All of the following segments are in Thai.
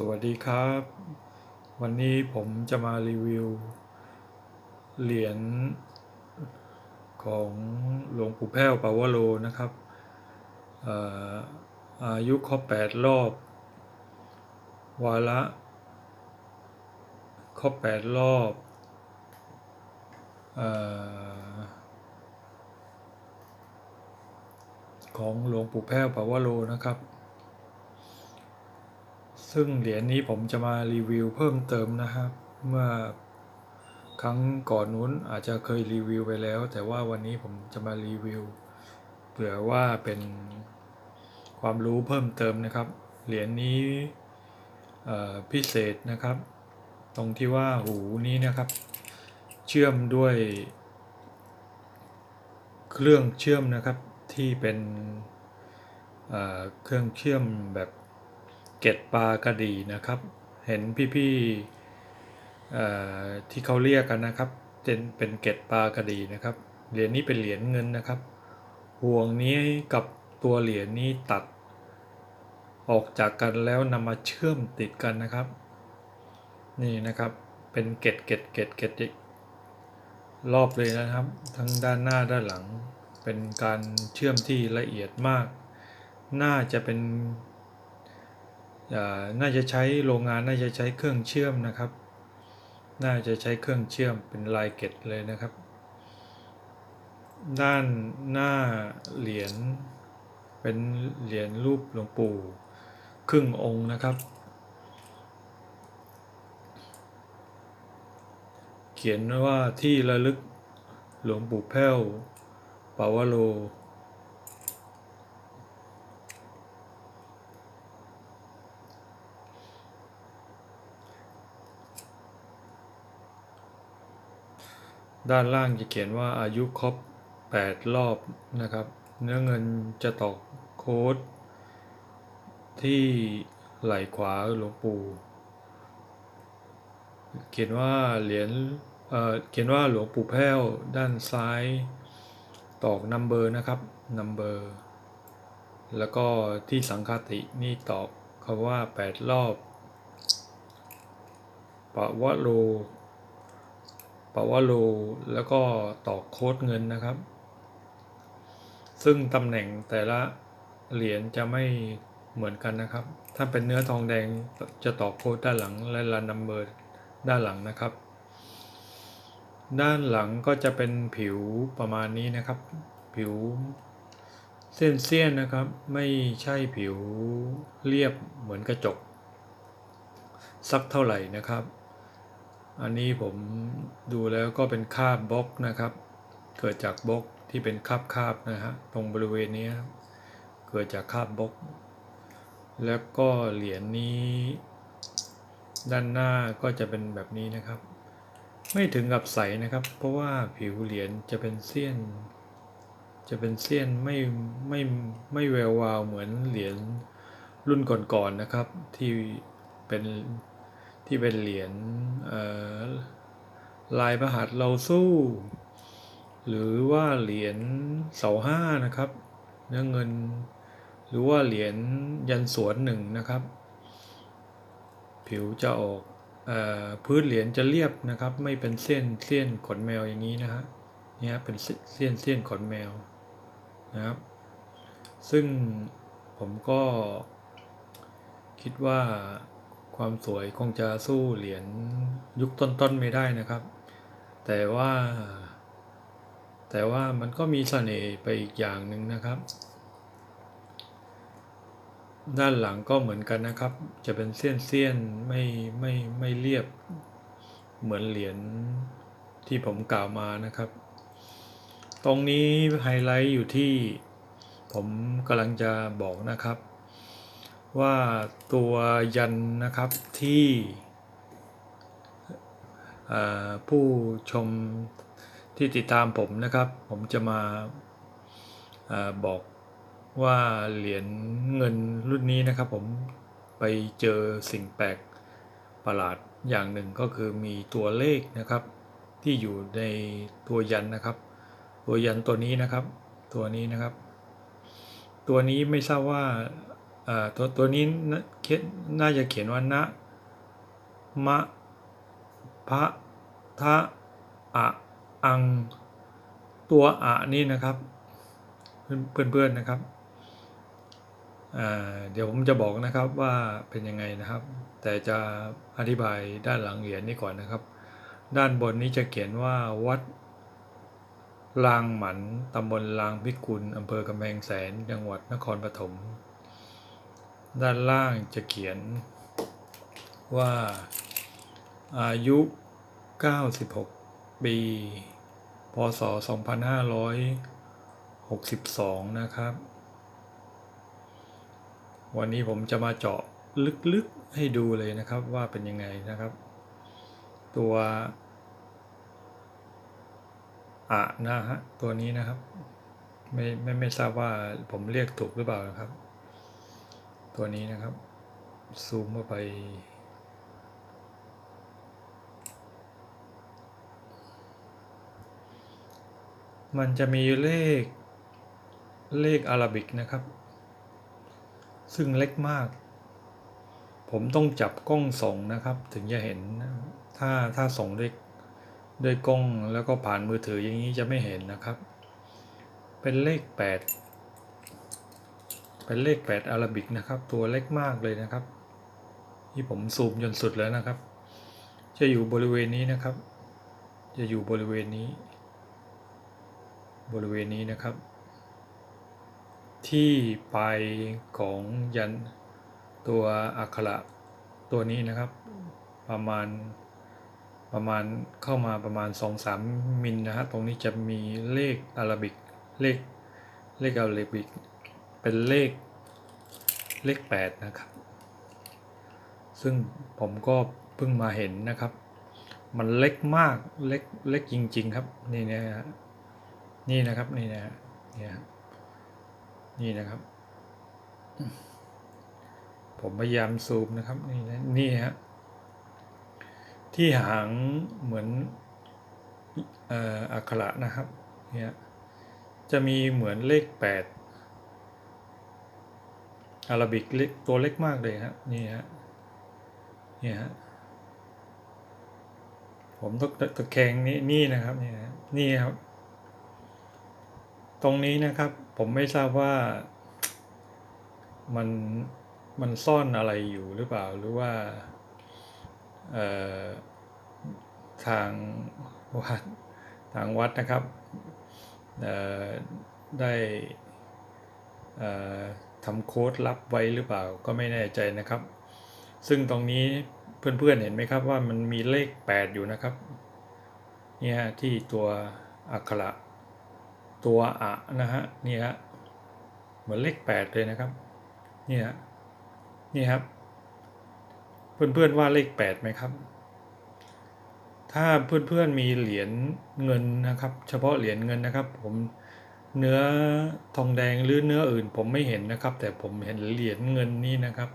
สวัสดีครับ วันนี้ผมจะมารีวิว เหรียญของหลวงปู่แพ้วปาวโลนะครับอายุครบแปดรอบ วาระครบแปดรอบอของหลวงปู่แพ้วปาวโลนะครับ ซึ่งเหรียญนี้ผมจะมารีวิวเพิ่มเติมนะครับ เมื่อครั้งก่อนนู้นอาจจะเคยรีวิวไปแล้ว แต่ว่าวันนี้ผมจะมารีวิวเผื่อว่าเป็นความรู้เพิ่มเติมนะครับ เหรียญนี้พิเศษนะครับ ตรงที่ว่าหูนี้นะครับ เชื่อมด้วย เครื่องเชื่อมนะครับที่เป็นเครื่องเชื่อมแบบ เก็ดปลากระดีนะครับ เห็นพี่ๆที่เขาเรียกกันนะครับเป็นเป็นเก็ดปลากระดีนะครับ เหรียญนี้เป็นเหรียญเงินนะครับ ห่วงนี้กับตัวเหรียญนี้ตัดออกจากกันแล้วนำมาเชื่อมติดกันนะครับ นี่นะครับเป็นเกล็ดเกล็ดเกล็ดเกล็ดรอบเลยนะครับ ทั้งด้านหน้าด้านหลัง เป็นการเชื่อมที่ละเอียดมาก น่าจะเป็น น่าจะใช้โรงงานน่าจะใช้เครื่องเชื่อมนะครับ น่าจะใช้เครื่องเชื่อมเป็นลายเกล็ดเลยนะครับ ด้านหน้าเหรียญเป็นเหรียญรูปหลวงปู่ครึ่งองค์นะครับ เขียนว้ว่าที่ระลึกหลวงปู่แพ้วปาวโล ด้านล่างจะเขียนว่าอายุครบ 8 รอบนะครับ เนื้อเงินจะตอกโค้ด ที่ไหล่ขวาหลวงปู่ เขียนว่าเหรียญเเขียนว่าหลวงปู่แพ้วด้านซ้ายตอกนัมเบอร์นะครับนัมเบอร์แล้วก็ที่สังคตินี่ตอกคำว่า 8 รอบปะวะโล ปาวโลแล้วก็ตอกโค้ดเงินนะครับ ซึ่งตำแหน่งแต่ละเหรียญจะไม่เหมือนกันนะครับ ถ้าเป็นเนื้อทองแดงจะตอกโค้ดด้านหลังและลานัมเบอร์ด้านหลังนะครับ ด้านหลังก็จะเป็นผิวประมาณนี้นะครับ ผิวเส้นเสี้ยนนะครับ ไม่ใช่ผิวเรียบเหมือนกระจก สักเท่าไหร่นะครับ อันนี้ผมดูแล้วก็เป็นคาบบล็อกนะครับ เกิดจากบล็อกที่เป็นคาบคาบนะฮะตรงบริเวณนี้เกิดจากคาบบล็อก แล้วก็เหรียญนี้ ด้านหน้าก็จะเป็นแบบนี้นะครับ ไม่ถึงกับใสนะครับ เพราะว่าผิวเหรียญจะเป็นเสี้ยน จะเป็นเสี้ยนไม่ไม่ไม่แวววาวเหมือนเหรียญรุ่นก่อนๆนะครับ ที่เป็น ที่เป็นเหรียญลายประหัตเราสู้ หรือว่าเหรียญเสาห้านะครับ เนื้อเงิน หรือว่าเหรียญยันสวนหนึ่งนะครับ ผิวจะออกเอ่อพื้นเหรียญจะเรียบนะครับ ไม่เป็นเส้นเส้นขนแมวอย่างนี้นะฮะเนี่ยเป็นเส้นเส้นขนแมวนะครับ ซึ่งผมก็คิดว่า ความสวยคงจะสู้เหรียญยุคต้นๆไม่ได้นะครับ แต่ว่า แต่ว่ามันก็มีเสน่ห์ไปอีกอย่างหนึ่งนะครับ ด้านหลังก็เหมือนกันนะครับ จะเป็นเส้นเสี้ยนๆไม่ไม่ไม่เรียบเหมือนเหรียญที่ผมกล่าวมานะครับ ตรงนี้ไฮไลท์อยู่ที่ผมกำลังจะบอกนะครับ ว่าตัวยันนะครับที่ผู้ชมที่ติดตามผมนะครับ ผมจะมาอบอกว่าเหรียญเงินรุ่นนี้นะครับผมไปเจอสิ่งแปลกประหลาดอย่างหนึ่งก็คือมีตัวเลขนะครับ ที่อยู่ในตัวยันนะครับ ตัวยันตัวนี้นะครับ ตัวนี้นะครับ ตัวนี้ไม่ทราบว่า ตัวตัวนี้น่าจะเขียนว่านะมะพะทะอะอัง ตัวอะนี่นะครับเพื่อนเพื่อนๆนะครับเดี๋ยวผมจะบอกนะครับว่าเป็นยังไงนะครับ แต่จะอธิบายด้านหลังเหรียญนี้ก่อนนะครับ ด้านบนนี้จะเขียนว่าวัดลางหมันตำบลลางพิกุลอำเภอกำแพงแสน จังหวัดนครปฐม ด้านล่างจะเขียนว่าอายุ 96 ปี พศ 2562 นะครับ วันนี้ผมจะมาเจาะลึกๆให้ดูเลยนะครับว่าเป็นยังไงนะครับ ตัวอะนะฮะตัวนี้นะครับ ไม่ไม่ไม่ทราบว่าผมเรียกถูกหรือเปล่านะครับ ตัวนี้นะครับ ซูมเข้าไป มันจะมีเลขเลขอาราบิกนะครับ ซึ่งเล็กมาก ผมต้องจับกล้องส่องนะครับ ถึงจะเห็นถ้าถ้าส่งด้วยด้วยกล้องแล้วก็ผ่านมือถืออย่างนี้จะไม่เห็นนะครับ เป็นเลขแปด เป็นเลขแปดอาราบิกนะครับ ตัวเล็กมากเลยนะครับ ที่ผมซูมจนสุดแล้วนะครับ จะอยู่บริเวณนี้นะครับ จะอยู่บริเวณนี้ บริเวณนี้นะครับ ที่ปลายของยันตัวอักขระตัวนี้นะครับ ประมาณประมาณเข้ามาประมาณ 2-3 มิลนะฮะตรงนี้จะมีเลขอาราบิกเลขเลขอาราบิก เป็นเลขเลข 8 นะครับ ซึ่งผมก็เพิ่งมาเห็นนะครับ มันเล็กมากเล็กเล็กจริง ๆ ครับ นี่นะฮะนี่นะครับนี่นะฮะนี่ฮะนี่นะครับ ผมพยายามซูมนะครับนี่นะนี่ฮะที่หางเหมือนอักขระนะครับเนี่ยจะมีเหมือนเลขแปด อาราบิกเล็กตัวเล็กมากเลยฮะนี่ฮะนี่ฮะผมต้องตะแคงนี่นี่นะครับนี่ฮะนี่ครับ ตรงนี้นะครับ ผมไม่ทราบว่ามันมันซ่อนอะไรอยู่หรือเปล่าหรือว่าเอ่อทางวัดทางวัดนะครับเอ่อได้เอ่อ ทำโค้ดลับไว้หรือเปล่าก็ไม่แน่ใจนะครับ ซึ่งตรงนี้เพื่อนๆเห็นไหมครับว่ามันมีเลข 8 อยู่นะครับเนี่ยที่ตัวอักขระตัวอะนะฮะนี่ฮะเหมือนเลข 8 เลยนะครับนี่ฮะนี่ครับ เพื่อนๆว่าเลข 8ไหมครับ ถ้าเพื่อนๆมีเหรียญเงินนะครับ เฉพาะเหรียญเงินนะครับ ผม เนื้อทองแดงหรือเนื้ออื่นผมไม่เห็นนะครับ แต่ผมเห็นเหรียญเงินนี้นะครับ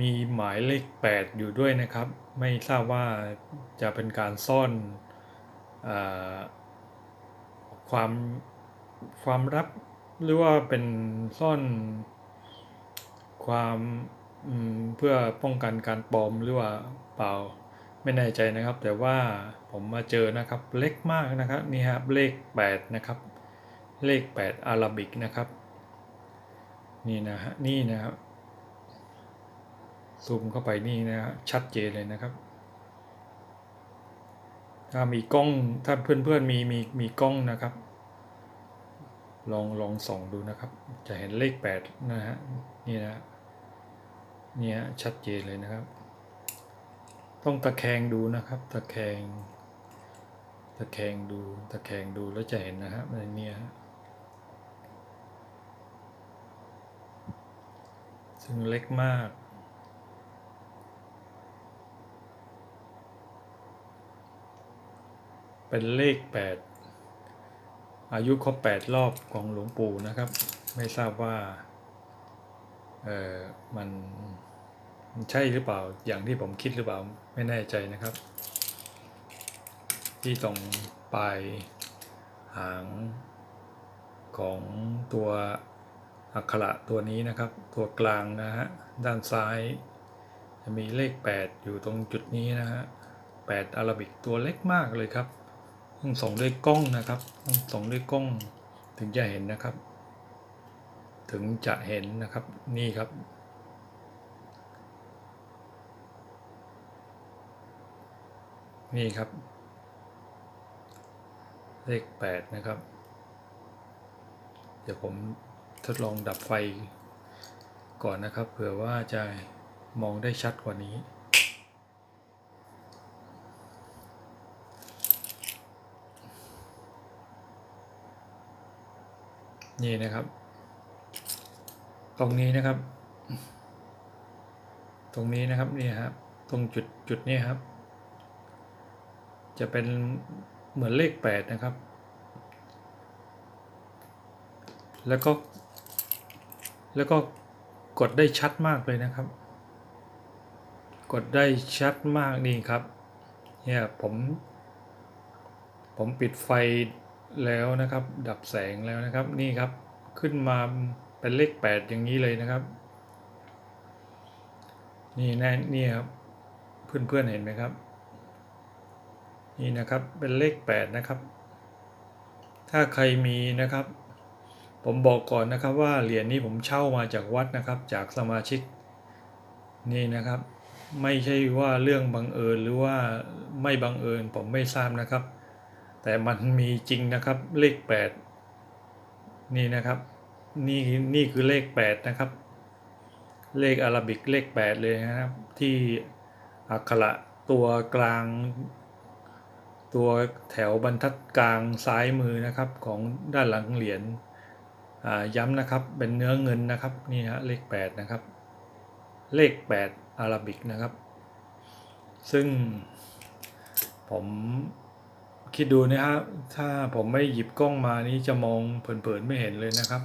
มีหมายเลข 8 อยู่ด้วยนะครับ ไม่ทราบว่าจะเป็นการซ่อนอความความลับหรือว่าเป็นซ่อนความอืมเพื่อป้องกันการปลอมหรือว่าเปล่าไม่แน่ใจนะครับ แต่ว่าผมมาเจอนะครับเล็กมากนะครับนี่ครับเลข 8 นะครับ เลข 8 อาราบิกนะครับ นี่นะฮะนี่นะครับซูมเข้าไปนี่นะฮะชัดเจนเลยนะครับ ถ้ามีกล้องถ้าเพื่อนๆมีมีมีกล้องนะครับ ลองลองส่องดูนะครับ จะเห็นเลข 8 นะฮะนี่นะนี่ฮะชัดเจนเลยนะครับ ต้องตะแคงดูนะครับ ตะแคงตะแคงดู ตะแคงดูแล้วจะเห็นนะครับในนี้ฮ ซึ่งเล็กมาก เป็นเลข 8 อายุครบ 8 รอบของหลวงปู่นะครับ ไม่ทราบว่า เออมันมันใช่หรือเปล่าอย่างที่ผมคิดหรือเปล่าไม่แน่ใจนะครับ ที่ตรงปลายหางของตัว อักขระตัวนี้นะครับ ตัวกลางนะฮะด้านซ้าย จะมีเลข 8 อยู่ตรงจุดนี้นะฮะ8อาราบิกตัวเล็กมากเลยครับต้องส่องด้วยกล้องนะครับต้องส่องด้วยกล้องถึงจะเห็นนะครับ ถึงจะเห็นนะครับนี่ครับนี่ครับ เลขแปดนะครับ เดี๋ยวผม ทดลองดับไฟก่อนนะครับ เผื่อว่าจะมองได้ชัดกว่านี้ นี่นะครับ ตรงนี้นะครับ ตรงนี้นะครับนี่ครับ ตรงจุดจุดนี้ครับ จะเป็นเหมือนเลขแปดนะครับ แล้วก็ แล้วก็กดได้ชัดมากเลยนะครับ กดได้ชัดมากนี่ครับ เนี่ยผม ผมปิดไฟแล้วนะครับ ดับแสงแล้วนะครับ นี่ครับ ขึ้นมาเป็นเลขแปดอย่างนี้เลยนะครับ นี่แน่นี่ครับ เพื่อนๆเห็นไหมครับ นี่นะครับ เป็นเลขแปดนะครับ ถ้าใครมีนะครับ ผมบอกก่อนนะครับว่าเหรียญนี้ผมเช่ามาจากวัดนะครับ จากสมาชิกนี่นะครับ ไม่ใช่ว่าเรื่องบังเอิญหรือว่าไม่บังเอิญผมไม่ทราบนะครับ แต่มันมีจริงนะครับเลขแปดนี่นะครับนี่นี่คือเลขแปดนะครับ เลขอาราบิกเลขแปดเลยนะครับ ที่อักขระตัวกลาง ตัวแถวบรรทัดกลางซ้ายมือนะครับของด้านหลังเหรียญ ย้ำนะครับเป็นเนื้อเงินนะครับนี่ฮะเลขแปดนะครับ เลขแปดอาราบิกนะครับ ซึ่งผมคิดดูนะครับถ้าผมไม่หยิบกล้องมานี้จะมองเผินๆไม่เห็นเลยนะครับ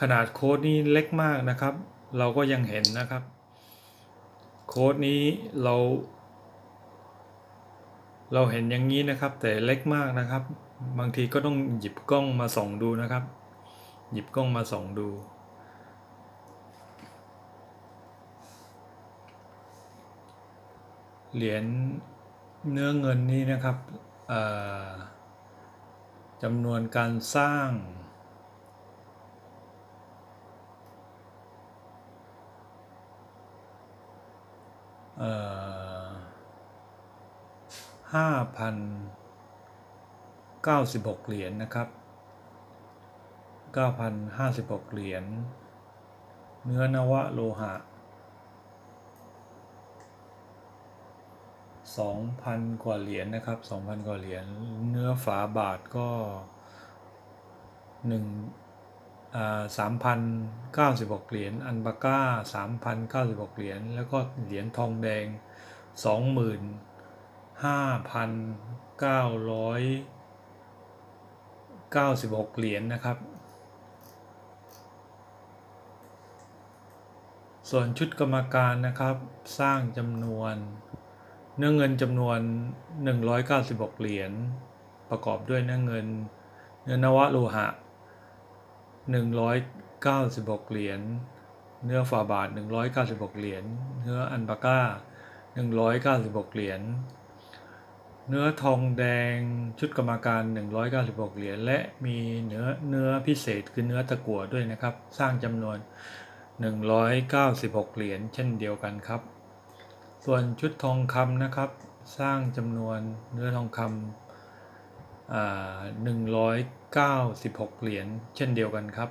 ขนาดโค้ดนี้เล็กมากนะครับ เราก็ยังเห็นนะครับ โค้ดนี้เรา เราเห็นอย่างนี้นะครับ แต่เล็กมากนะครับ บางทีก็ต้องหยิบกล้องมาส่องดูนะครับ หยิบกล้องมาส่องดู เหรียญเนื้อเงินนี้นะครับจำนวนการสร้างห้าพันเก้าสิบหกเหรียญนะครับ เก้าพันห้าสิบหกเหรียญ เนื้อนวะโลหะสองพันกว่าเหรียญนะครับสองพันกว่าเหรียญ เนื้อฝาบาทก็หนึ่งสามพันเก้าสิบหกเหรียญ อันบาก้าสามพันเก้าสิบหกเหรียญ แล้วก็เหรียญทองแดงสองหมื่นห้าพันเก้าร้อยเก้าสิบหกเหรียญนะครับ ส่วนชุดกรรมการนะครับสร้างจำนวน เนื้อเงินจำนวน 196 เหรียญประกอบด้วยเนื้อเงิน เนื้อนวะโลหะ 196 เหรียญเนื้อฝาบาท 196 เหรียญเนื้ออันบาก้า 196 เหรียญเนื้อทองแดงชุดกรรมการ 196 เหรียญและมีเนื้อเนื้อพิเศษคือเนื้อตะกั่วด้วยนะครับ สร้างจำนวน 196 เหรียญเช่นเดียวกันครับ ส่วนชุดทองคำนะครับ สร้างจำนวนเนื้อทองคำอ่า196 เหรียญเช่นเดียวกันครับ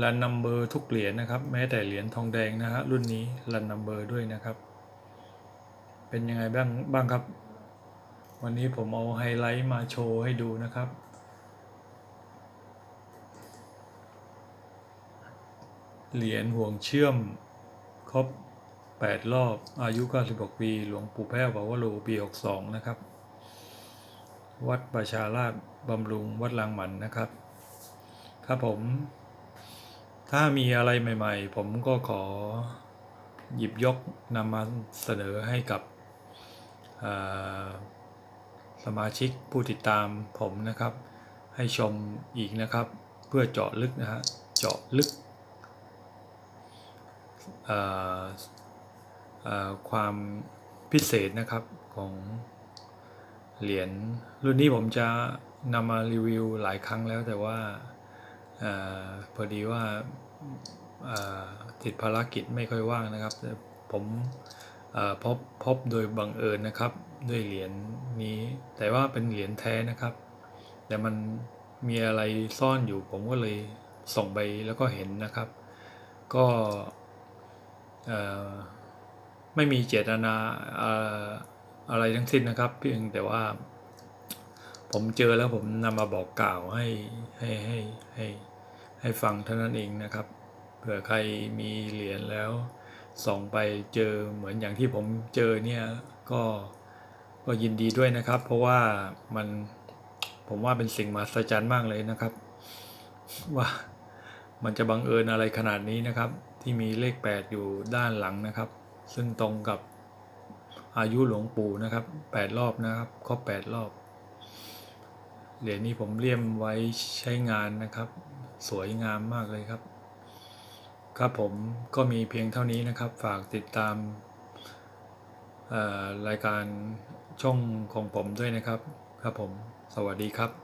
รันนัมเบอร์ทุกเหรียญนะครับ แม้แต่เหรียญทองแดงนะฮะรุ่นนี้รันนัมเบอร์ด้วยนะครับ เป็นยังไงบ้างบ้างครับ วันนี้ผมเอาไฮไลท์มาโชว์ให้ดูนะครับ เหรียญห่วงเชื่อมครบ 8 รอบอายุ 96 ปี หลวงปู่แพ้วบอกว่าโลปี 62 นะครับ วัดประชาราชบำรุงวัดลางหมันนะครับ ครับผม ถ้ามีอะไรใหม่ ๆ ผมก็ขอหยิบยกนำมาเสนอให้กับสมาชิกผู้ติดตามผมนะครับ ให้ชมอีกนะครับ เพื่อเจาะลึกนะฮะเจาะลึกความพิเศษนะครับของเหรียญรุ่นนี้ผมจะนำมารีวิวหลายครั้งแล้วแต่ว่าอพอดีว่า ติดภารกิจไม่ค่อยว่างนะครับผมพบพบโดยบังเอิญนะครับด้วยเหรียญนี้ แต่ว่าเป็นเหรียญแท้นะครับ แต่มันมีอะไรซ่อนอยู่ผมก็เลยส่งไปแล้วก็เห็นนะครับ ก็ไม่มีเจตนาอ่าอะไรทั้งสิ้นนะครับ เพียงแต่ว่าผมเจอแล้วผมนำมาบอกกล่าวให้ให้ให้ให้ ให้ฟังเท่านั้นเองนะครับ เผื่อใครมีเหรียญแล้วส่องไปเจอเหมือนอย่างที่ผมเจอเนี่ยก็ก็ยินดีด้วยนะครับ เพราะว่ามันผมว่าเป็นสิ่งมหัศจรรย์มากเลยนะครับ ว่ามันจะบังเอิญอะไรขนาดนี้นะครับ ที่มีเลข 8 อยู่ด้านหลังนะครับ ซึ่งตรงกับอายุหลวงปู่นะครับ 8 รอบนะครับครบ8รอบเหรียญนี้ผมเลี่ยมไว้ใช้งานนะครับ สวยงามมากเลยครับ ครับผมก็มีเพียงเท่านี้นะครับ ฝากติดตามรายการช่องของผมด้วยนะครับ ครับผม สวัสดีครับ